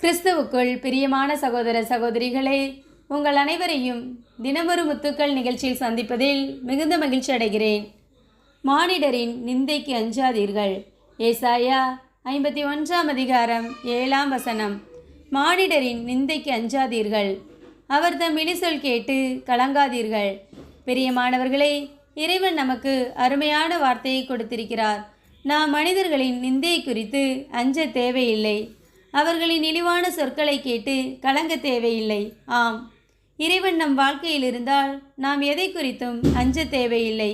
கிறிஸ்துவுக்குள் பிரியமான சகோதர சகோதரிகளே உங்கள் அனைவரையும் தினமொரு முத்துக்கள் நிகழ்ச்சியில் சந்திப்பதில் மிகுந்த மகிழ்ச்சி அடைகிறேன். மானிடரின் நிந்தைக்கு அஞ்சாதீர்கள். ஏசாயா ஐம்பத்தி ஒன்றாம் அதிகாரம் ஏழாம் வசனம். மானிடரின் நிந்தைக்கு அஞ்சாதீர்கள். அவர் தம் இனிசொல் கேட்டு கலங்காதீர்கள். பிரியமானவர்களே இறைவன் நமக்கு அருமையான வார்த்தையை கொடுத்திருக்கிறார். நாம் மனிதர்களின் நிந்தையை குறித்து அஞ்ச தேவையில்லை. அவர்களின் இழிவான சொற்களை கேட்டு கலங்க தேவையில்லை. ஆம். இறைவன் நம் வாழ்க்கையில் இருந்தால் நாம் எதை குறித்தும் அஞ்ச தேவையில்லை.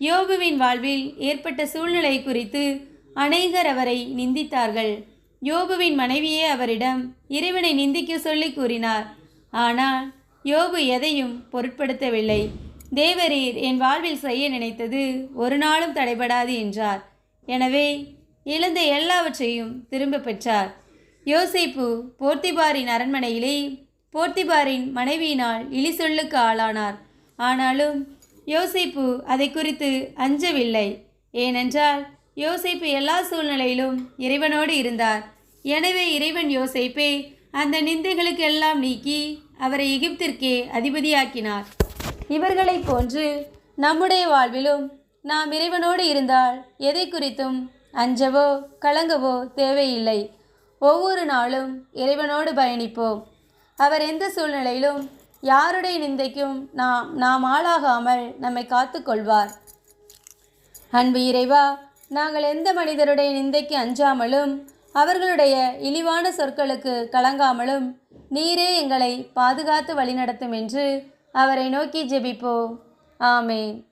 யோபுவின் வாழ்வில் ஏற்பட்ட சூழ்நிலை குறித்து அநேகர் அவரை நிந்தித்தார்கள். யோபுவின் மனைவியே அவரிடம் இறைவனை நிந்திக்க சொல்லி கூறினார். ஆனால் யோபு எதையும் பொருட்படுத்தவில்லை. தேவரீர் என் வாழ்வில் செய்ய நினைத்தது ஒரு நாளும் தடைபடாது என்றார். எனவே இழந்த எல்லாவற்றையும் திரும்ப பெற்றார். யோசேப்பு போர்த்திபாரின் அரண்மனையிலே போர்த்திபாரின் மனைவியினால் இழி சொல்லுக்கு ஆளானார். ஆனாலும் யோசிப்பு அதை குறித்து அஞ்சவில்லை. ஏனென்றால் யோசிப்பு எல்லா சூழ்நிலையிலும் இறைவனோடு இருந்தார். எனவே இறைவன் யோசிப்பே அந்த நிந்தைகளுக்கு எல்லாம் நீக்கி அவரை எகிப்திற்கே அதிபதியாக்கினார். இவர்களைப் போன்று நம்முடைய வாழ்விலும் நாம் இறைவனோடு இருந்தால் எதை குறித்தும் அஞ்சவோ கலங்கவோ தேவையில்லை. ஒவ்வொரு நாளும் இறைவனோடு பயணிப்போம். அவர் எந்த சூழ்நிலையிலும் யாருடைய நிந்தைக்கும் நாம் நாம் ஆளாகாமல் நம்மை காத்துக்கொள்வார். அன்பு இறைவா நாங்கள் எந்த மனிதருடைய நிந்தைக்கு அஞ்சாமலும் அவர்களுடைய இழிவான சொற்களுக்கு கலங்காமலும் நீரே எங்களை பாதுகாத்து வழிநடத்தும் என்று அவரை நோக்கி ஜெபிப்போம். ஆமேன்.